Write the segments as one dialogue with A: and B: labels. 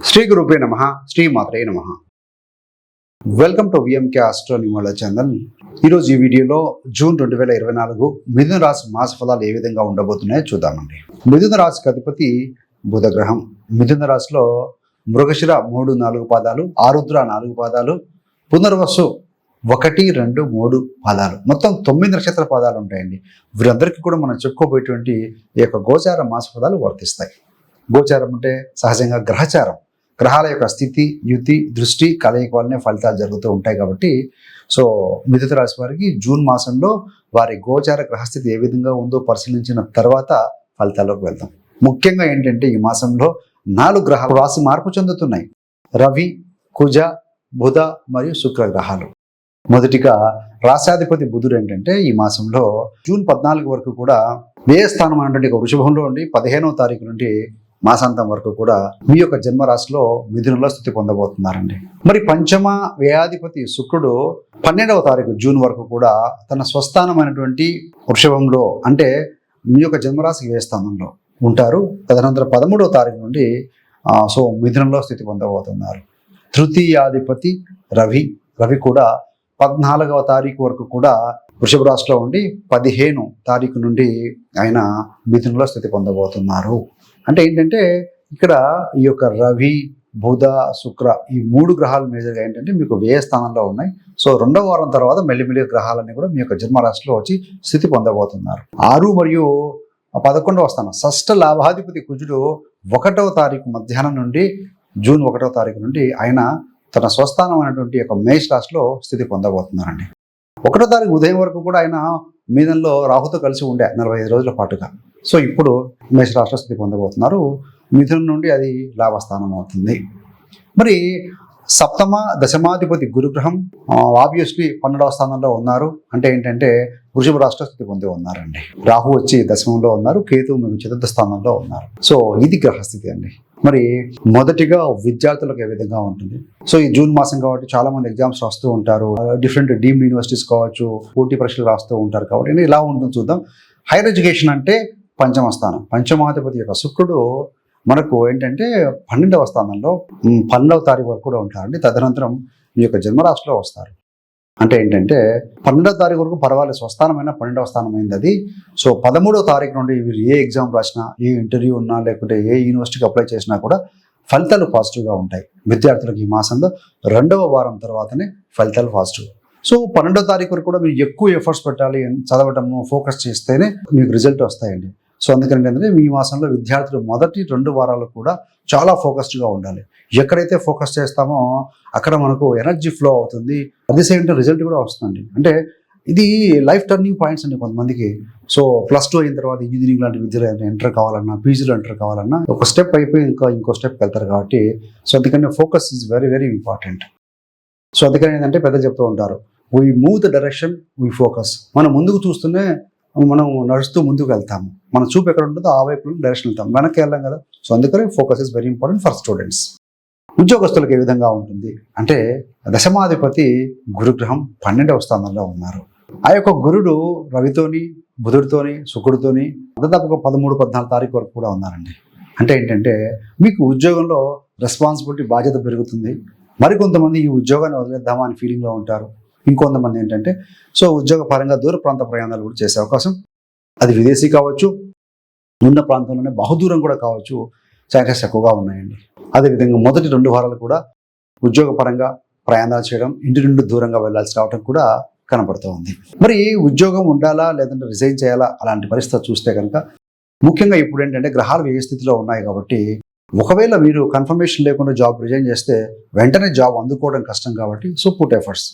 A: శ్రీ గురుపే నమ శ్రీ మాత్రే నమ. వెల్కమ్ టు విఎంకే ఆస్ట్రో న్యూమల ఛానల్ ఈరోజు ఈ వీడియోలో జూన్ రెండు వేల ఇరవై నాలుగు మిథున రాశి మాస ఫలాలు ఏ విధంగా ఉండబోతున్నాయో చూద్దామండి. మిథున రాశికి అధిపతి బుధగ్రహం. మిథున రాశిలో మృగశిర మూడు నాలుగు పాదాలు ఆరుద్ర నాలుగు పాదాలు పునర్వసు ఒకటి రెండు మూడు పాదాలు. మొత్తం తొమ్మిది నక్షత్ర పాదాలు ఉంటాయండి. వీరందరికీ కూడా మనం చెప్పుకోబోయేటువంటి ఈ యొక్క గోచార మాస పదాలు వర్తిస్తాయి. గోచారం అంటే సహజంగా గ్రహచారం. గ్రహాల యొక్క స్థితి యుతి దృష్టి కలయిక వల్లనే ఫలితాలు జరుగుతూ ఉంటాయి కాబట్టి సో మిథున రాశి వారికి జూన్ మాసంలో వారి గోచార గ్రహస్థితి ఏ విధంగా ఉందో పరిశీలించిన తర్వాత ఫలితాల్లోకి వెళ్దాం. ముఖ్యంగా ఏంటంటే ఈ మాసంలో నాలుగు గ్రహాలు రాశి మార్పు చెందుతున్నాయి. రవి కుజ బుధ మరియు శుక్ర గ్రహాలు. మొదటిగా రాశాధిపతి బుధుడు ఏంటంటే ఈ మాసంలో జూన్ పద్నాలుగు వరకు కూడా వ్యయ స్థానం అనేటువంటి ఒక వృషభంలో ఉండి పదిహేనవ తారీఖు నుండి మాసాంతం వరకు కూడా మీ యొక్క జన్మరాశిలో మిథునంలో స్థితి పొందబోతున్నారండి. మరి పంచమ వ్యయాధిపతి శుక్రుడు పన్నెండవ తారీఖు జూన్ వరకు కూడా తన స్వస్థానమైనటువంటి వృషభంలో అంటే మీ యొక్క జన్మరాశి వ్యయ స్థానంలో ఉంటారు. తదనంతరం పదమూడవ తారీఖు నుండి సో మిథునంలో స్థితి పొందబోతున్నారు. తృతీయాధిపతి రవి రవి కూడా పద్నాలుగవ తారీఖు వరకు కూడా వృషభ రాశిలో ఉండి పదిహేను తారీఖు నుండి ఆయన మిథునంలో స్థితి పొందబోతున్నారు. అంటే ఏంటంటే ఇక్కడ ఈ యొక్క రవి బుధ శుక్ర ఈ మూడు గ్రహాలు మేజర్గా ఏంటంటే మీకు వ్యయ స్థానంలో ఉన్నాయి. సో రెండవ వారం తర్వాత మెల్లిమెల్లి గ్రహాలన్నీ కూడా మీ యొక్క జన్మరాశిలో వచ్చి స్థితి పొందబోతున్నారు. ఆరు మరియు పదకొండవ స్థానం. షష్ఠ లాభాధిపతి కుజుడు ఒకటవ తారీఖు మధ్యాహ్నం నుండి జూన్ ఒకటవ తారీఖు నుండి ఆయన తన స్వస్థానం అనేటువంటి యొక్క మేష్ రాశిలో స్థితి పొందబోతున్నారండి. ఒకటో తారీఖు ఉదయం వరకు కూడా ఆయన మీదంలో రాహుతో కలిసి ఉండే నలభై ఐదు రోజుల పాటుగా. సో ఇప్పుడు మేష రాశిలో స్థితి పొందబోతున్నారు. మిథునం నుండి అది లాభస్థానం అవుతుంది. మరి సప్తమ దశమాధిపతి గురుగ్రహం ఆబ్వియస్లీ పన్నెండవ స్థానంలో ఉన్నారు. అంటే ఏంటంటే వృషభ రాష్ట్ర స్థితి పొంది ఉన్నారండి. రాహు వచ్చి దశమంలో ఉన్నారు. కేతు మీకు చతుర్థ స్థానంలో ఉన్నారు. సో ఇది గ్రహస్థితి అండి. మరి మొదటిగా విద్యార్థులకు ఏ విధంగా ఉంటుంది? సో ఈ జూన్ మాసం కాబట్టి చాలా మంది ఎగ్జామ్స్ రాస్తూ ఉంటారు. డిఫరెంట్ డీమ్డ్ యూనివర్సిటీస్ కావచ్చు పోటీ పరీక్షలు రాస్తూ ఉంటారు కాబట్టి ఇలా ఉంటుంది చూద్దాం. హైయర్ ఎడ్యుకేషన్ అంటే పంచమ స్థానం. పంచమాధిపతి యొక్క శుక్రుడు మనకు ఏంటంటే పన్నెండవ స్థానంలో పన్నెండవ తారీఖు వరకు కూడా ఉంటారండి. తదనంతరం మీ యొక్క జన్మరాశిలో వస్తారు. అంటే ఏంటంటే పన్నెండవ తారీఖు వరకు పర్వాలేదు స్వస్థానమైన పన్నెండవ స్థానం అయింది అది. సో పదమూడవ తారీఖు నుండి వీరు ఏ ఎగ్జామ్ రాసినా ఏ ఇంటర్వ్యూ ఉన్నా లేకుంటే ఏ యూనివర్సిటీకి అప్లై చేసినా కూడా ఫలితాలు పాజిటివ్గా ఉంటాయి. విద్యార్థులకు ఈ మాసంలో రెండవ వారం తర్వాతనే ఫలితాలు పాజిటివ్. సో పన్నెండవ తారీఖు వరకు కూడా మీరు ఎక్కువ ఎఫర్ట్స్ పెట్టాలి చదవటము ఫోకస్ చేస్తేనే మీకు రిజల్ట్ వస్తాయండి. సో అందుకని ఏంటంటే ఈ మాసంలో విద్యార్థులు మొదటి రెండు వారాలు కూడా చాలా ఫోకస్డ్గా ఉండాలి. ఎక్కడైతే ఫోకస్ చేస్తామో అక్కడ మనకు ఎనర్జీ ఫ్లో అవుతుంది. అది సేమ్ టైం రిజల్ట్ కూడా వస్తుంది అంటే ఇది లైఫ్ టర్నింగ్ పాయింట్స్ అండి కొంతమందికి. సో ప్లస్ టూ అయిన తర్వాత ఇంజనీరింగ్ లాంటి విద్యలో ఎంటర్ కావాలన్నా పీజీలో ఎంటర్ కావాలన్నా ఒక స్టెప్ అయిపోయి ఇంకా ఇంకో స్టెప్ వెళ్తారు కాబట్టి సో అందుకని focus is very very important. So అందుకని ఏంటంటే పెద్దలు చెప్తూ ఉంటారు we move the direction we focus మనం ముందుకు చూస్తూనే మనం నడుస్తూ ముందుకు వెళ్తాము. మన చూపు ఎక్కడ ఉంటుందో ఆ వైపు డైరెక్షన్ వెళ్తాం వెనక్కి వెళ్ళాం కదా. సో అందుకని focus is very important for students ఉద్యోగస్తులకు ఏ విధంగా ఉంటుంది? అంటే దశమాధిపతి గురుగ్రహం పన్నెండవ స్థానంలో ఉన్నారు. ఆ యొక్క గురుడు రవితోని బుధుడితోని శుక్రుడితోని దాదాపుగా పదమూడు పద్నాలుగు తారీఖు వరకు కూడా ఉన్నారండి. అంటే ఏంటంటే మీకు ఉద్యోగంలో రెస్పాన్సిబిలిటీ బాధ్యత పెరుగుతుంది. మరికొంతమంది ఈ ఉద్యోగాన్ని వదిలేద్దామా అని ఫీలింగ్లో ఉంటారు. ఇంకొంతమంది ఏంటంటే సో ఉద్యోగ పరంగా దూర ప్రాంత ప్రయాణాలు కూడా చేసే అవకాశం. అది విదేశీ కావచ్చు ఉన్న ప్రాంతంలోనే బహుదూరం కూడా కావచ్చు ఛాన్సెస్ ఎక్కువగా ఉన్నాయండి. అదేవిధంగా మొదటి రెండు వారాలు కూడా ఉద్యోగపరంగా ప్రయాణాలు చేయడం ఇంటి నుండి దూరంగా వెళ్ళాల్సి రావడం కూడా కనబడుతూ ఉంది. మరి ఉద్యోగం ఉండాలా లేదంటే రిజైన్ చేయాలా అలాంటి పరిస్థితి చూస్తే కనుక ముఖ్యంగా ఇప్పుడు ఏంటంటే గ్రహాలు ఏ స్థితిలో ఉన్నాయి కాబట్టి ఒకవేళ మీరు కన్ఫర్మేషన్ లేకుండా జాబ్ రిజైన్ చేస్తే వెంటనే జాబ్ అందుకోవడం కష్టం కాబట్టి సో పుట్ ఎఫర్ట్స్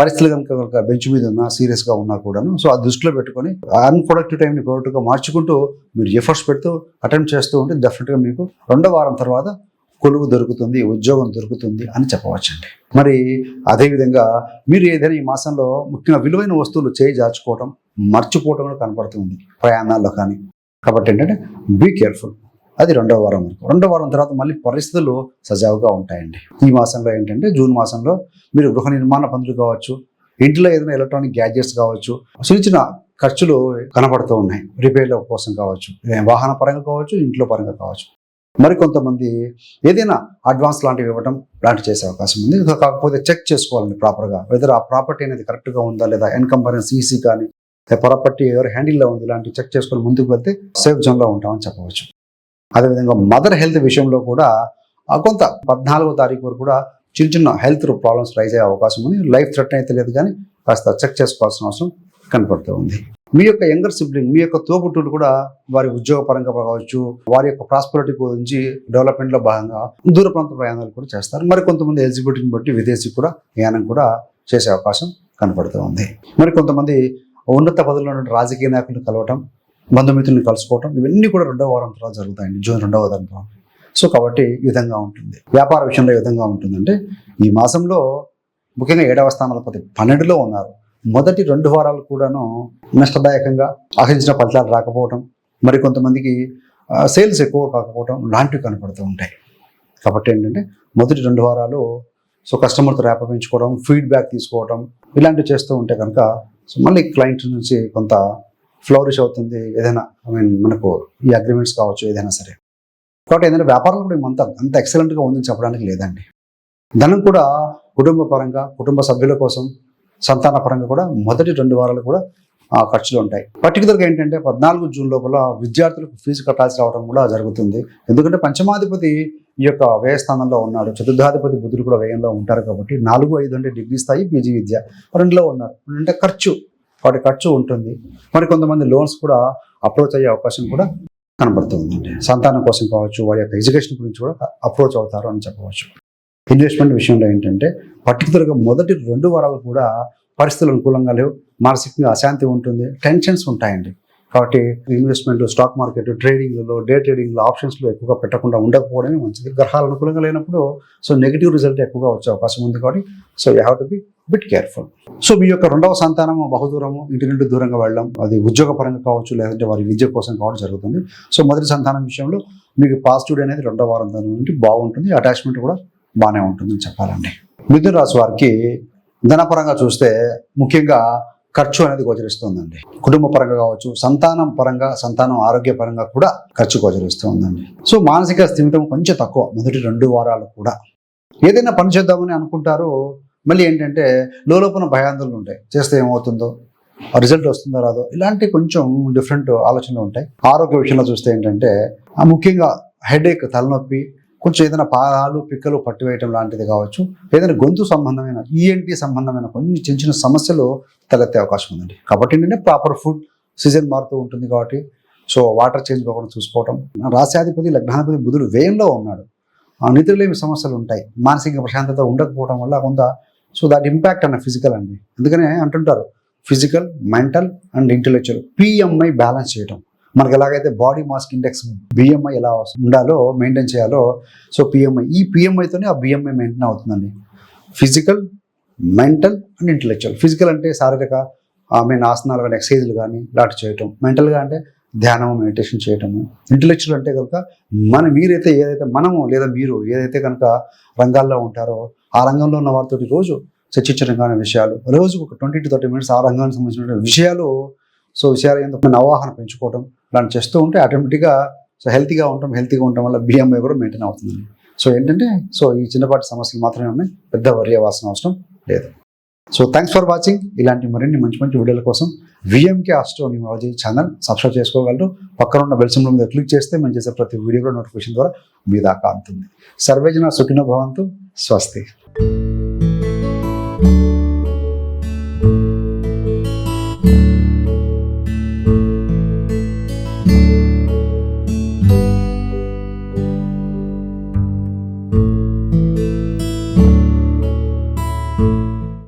A: పరిస్థితులు కనుక కనుక బెంచ్ మీద ఉన్నా సీరియస్గా ఉన్నా కూడాను. సో ఆ దృష్టిలో పెట్టుకొని అన్ప్రొడక్టివ్ టైంని ప్రొడక్ట్గా మార్చుకుంటూ మీరు ఎఫర్ట్స్ పెడుతూ అటెంప్ట్ చేస్తూ ఉంటే డెఫినెట్గా మీకు రెండో వారం తర్వాత కొలువు దొరుకుతుంది ఉద్యోగం దొరుకుతుంది అని చెప్పవచ్చండి. మరి అదేవిధంగా మీరు ఏదైనా ఈ మాసంలో ముఖ్యంగా విలువైన వస్తువులు చేయి జాచుకోవటం మర్చిపోవటంలో కూడా కనపడుతుంది ప్రయాణాల్లో కానీ. కాబట్టి ఏంటంటే బీ కేర్ఫుల్ అది రెండవ వారం. వరకు రెండవ వారం తర్వాత మళ్ళీ పరిస్థితులు సజావుగా ఉంటాయండి. ఈ మాసంలో ఏంటంటే జూన్ మాసంలో మీరు గృహ నిర్మాణ పనులు కావచ్చు ఇంట్లో ఏదైనా ఎలక్ట్రానిక్ గ్యాడ్జెట్స్ కావచ్చు చిన్న చిన్న ఖర్చులు కనపడుతూ ఉన్నాయి. రిపేర్ల కోసం కావచ్చు వాహన పరంగా కావచ్చు ఇంట్లో పరంగా కావచ్చు. మరికొంతమంది ఏదైనా అడ్వాన్స్ లాంటివి ఇవ్వడం లాంటివి చేసే అవకాశం ఉంది. ఇంకా కాకపోతే చెక్ చేసుకోవాలండి ప్రాపర్గా. వెదర్ ఆ ప్రాపర్టీ అనేది కరెక్ట్గా ఉందా లేదా ఎన్కంబరెన్స్ ఈసీ కానీ ప్రాపర్టీ ఎవరు హ్యాండిల్లో ఉంది ఇలాంటివి చెక్ చేసుకొని ముందుకు వెళ్తే సేఫ్ జోన్లో ఉంటామని చెప్పవచ్చు. అదేవిధంగా మదర్ హెల్త్ విషయంలో కూడా కొంత పద్నాలుగో తారీఖు వరకు కూడా చిన్న చిన్న హెల్త్ ప్రాబ్లమ్స్ రైజ్ అయ్యే అవకాశం ఉంది. లైఫ్ థ్రెట్ అయితే లేదు కానీ కాస్త చెక్ చేసుకోవాల్సిన అవసరం కనపడుతూ ఉంది. మీ యొక్క యంగర్ సిబ్లింగ్ మీ యొక్క తోబుట్టులు కూడా వారి ఉద్యోగ పరంగా కావచ్చు వారి యొక్క ప్రాస్పరిటీ గురించి డెవలప్మెంట్లో భాగంగా దూర ప్రాంత ప్రయాణాలు కూడా చేస్తారు. మరి కొంతమంది ఎలిజిబిలిటీని బట్టి విదేశీ కూడా ప్రయాణం కూడా చేసే అవకాశం కనపడుతూ ఉంది. మరి కొంతమంది ఉన్నత పదవిలో ఉన్న రాజకీయ నాయకులను కలవటం బంధుమిత్రులను కలుసుకోవటం ఇవన్నీ కూడా రెండవ వారం తర్వాత జరుగుతాయండి జూన్ రెండవ వారం తర్వాత సో కాబట్టి ఈ విధంగా ఉంటుంది. వ్యాపార విషయంలో ఈ విధంగా ఉంటుందంటే ఈ మాసంలో ముఖ్యంగా ఏడవ స్థానాధిపతి పన్నెండులో ఉన్నారు. మొదటి రెండు వారాలు కూడాను నష్టదాయకంగా ఆశించిన ఫలితాలు రాకపోవటం మరి కొంతమందికి సేల్స్ ఎక్కువ కాకపోవటం లాంటివి కనపడుతూ ఉంటాయి. కాబట్టి ఏంటంటే మొదటి రెండు వారాలు సో కస్టమర్తో ర్యాప్ పెంచుకోవడం ఫీడ్బ్యాక్ తీసుకోవడం ఇలాంటివి చేస్తూ ఉంటే కనుక సో మళ్ళీ క్లయింట్ నుంచి కొంత ఫ్లోరిష్ అవుతుంది ఏదైనా ఐ మీన్ మనకు ఈ అగ్రిమెంట్స్ కావచ్చు ఏదైనా సరే. కాబట్టి ఏదైనా వ్యాపారాలు కూడా అంత అంత ఎక్సలెంట్గా ఉందని చెప్పడానికి లేదండి. ధనం కూడా కుటుంబ పరంగా కుటుంబ సభ్యుల కోసం సంతాన పరంగా కూడా మొదటి రెండు వారాలు కూడా ఆ, ఖర్చులు ఉంటాయి. పర్టికులర్గా ఏంటంటే పద్నాలుగు జూన్ లోపల విద్యార్థులకు ఫీజు కట్టాల్సి రావడం కూడా జరుగుతుంది. ఎందుకంటే పంచమాధిపతి ఈ యొక్క వ్యయస్థానంలో ఉన్నాడు. చతుర్థాధిపతి బుధుడు కూడా వ్యయంలో ఉంటారు కాబట్టి నాలుగు ఐదు అంటే డిగ్రీ స్థాయి పీజీ విద్య రెండులో ఉన్నారు. అంటే ఖర్చు వాటి ఖర్చు ఉంటుంది. మరి కొంతమంది లోన్స్ కూడా అప్రోచ్ అయ్యే అవకాశం కూడా కనబడుతుంది. సంతానం కోసం కావచ్చు వారి యొక్క ఎడ్యుకేషన్ గురించి కూడా అప్రోచ్ అవుతారు అని చెప్పవచ్చు. ఇన్వెస్ట్మెంట్ విషయంలో ఏంటంటే పర్టికులర్గా మొదటి రెండు వారాలు కూడా పరిస్థితులు అనుకూలంగా లేవు. మానసికంగా అశాంతి ఉంటుంది టెన్షన్స్ ఉంటాయండి. కాబట్టి ఇన్వెస్ట్మెంట్ స్టాక్ మార్కెట్ ట్రేడింగ్లలో డే ట్రేడింగ్లో ఆప్షన్స్లో ఎక్కువగా పెట్టకుండా ఉండకపోవడమే మంచిది. గ్రహాలు అనుకూలంగా లేనప్పుడు సో నెగిటివ్ రిజల్ట్ ఎక్కువగా వచ్చే అవకాశం ఉంది కాబట్టి so you have to be bit careful so మీ యొక్క రెండవ సంతానము బహుదూరము ఇంటి నుండి దూరంగా వెళ్ళడం అది ఉద్యోగ పరంగా కావచ్చు లేదంటే వారి విద్య కోసం కావచ్చు జరుగుతుంది. సో మొదటి సంతానం విషయంలో మీకు పాజిటివ్ అనేది రెండవ వారం నుండి బాగుంటుంది అటాచ్మెంట్ కూడా బాగానే ఉంటుందని చెప్పాలండి. మిథున రాశి వారికి ధనపరంగా చూస్తే ముఖ్యంగా ఖర్చు అనేది గోచరిస్తుందండి. కుటుంబ పరంగా కావచ్చు సంతానం పరంగా సంతానం ఆరోగ్య పరంగా కూడా ఖర్చు గోచరిస్తుందండి. సో మానసిక స్థిమితం కొంచెం తక్కువ మొదటి రెండు వారాలు కూడా. ఏదైనా పని చేద్దామని అనుకుంటారు మళ్ళీ ఏంటంటే లోపల భయాందోళనలు ఉంటాయి. చేస్తే ఏమవుతుందో రిజల్ట్ వస్తుందో రాదో ఇలాంటి కొంచెం డిఫరెంట్ ఆలోచనలు ఉంటాయి. ఆరోగ్య విషయంలో చూస్తే ఏంటంటే ఆ ముఖ్యంగా హెడేక్ తలనొప్పి కొంచెం ఏదైనా పాదాలు పిక్కలు పట్టివేయటం లాంటిది కావచ్చు ఏదైనా గొంతు సంబంధమైన ఈఎన్టీ సంబంధమైన కొన్ని చిన్న చిన్న సమస్యలు తలెత్తే అవకాశం ఉందండి. కాబట్టి ఏంటంటే ప్రాపర్ ఫుడ్ సీజన్ మారుతూ ఉంటుంది కాబట్టి సో వాటర్ చేంజ్ కాకుండా చూసుకోవటం. రాశ్యాధిపతి లగ్నాధిపతి బుధుడు వ్యయంలో ఉన్నాడు. ఆ నిద్రలేమి సమస్యలు ఉంటాయి. మానసిక ప్రశాంతత ఉండకపోవడం వల్ల కొంత సో దాట్ ఇంపాక్ట్ అన్న ఫిజికల్ అండి. అందుకనే అంటుంటారు physical mental and intellectual PMI balance చేయడం మనకి ఎలాగైతే బాడీ మాస్ ఇండెక్స్ బిఎంఐ ఎలా ఉండాలో మెయింటైన్ చేయాలో సో పిఎంఐ ఈ పిఎంఐతోనే ఆ బిఎంఐ మెయింటైన్ అవుతుందండి. Physical mental and intellectual physical అంటే శారీరక ఐ మీన్ ఆసనాలు కానీ ఎక్సర్సైజ్లు కానీ లాంటి చేయటం. మెంటల్గా అంటే ధ్యానం మెడిటేషన్ చేయటము. ఇంటలెక్చువల్ అంటే కనుక మన మీరైతే ఏదైతే మనము లేదా మీరు ఏదైతే కనుక రంగాల్లో ఉంటారో ఆ రంగంలో ఉన్న వారితో రోజు చర్చించడం కానీ విషయాలు. రోజు ఒక ట్వంటీ టు థర్టీ మినిట్స్ ఆ రంగానికి సంబంధించిన విషయాలు సో విషయాలు ఎంత అవగాహన పెంచుకోవటం దాన్ని చేస్తూ ఉంటే ఆటోమేటిక్గా సో హెల్తీగా ఉంటాం హెల్తీగా ఉండటం వల్ల బిఎంఐ కూడా మెయింటైన్ అవుతుంది సో ఏంటంటే సో ఈ చిన్నపాటి సమస్యలు మాత్రమే ఉన్నాయి. పెద్ద వరి అవ్వాల్సిన అవసరం లేదు. సో థ్యాంక్స్ ఫర్ వాచింగ్ ఇలాంటి మరిన్ని మంచి మంచి వీడియోల కోసం విఎంకే ఆస్ట్రోనిమాలజీ ఛానల్ సబ్స్క్రైబ్ చేసుకోగలరు. పక్కన ఉన్న బెల్ సింబల్ మీద క్లిక్ చేస్తే మేము చేసే ప్రతి వీడియో కూడా నోటిఫికేషన్ ద్వారా మీ దాకా అందుతుంది. సర్వేజన సుఖినో భవంతు. స్వస్తి.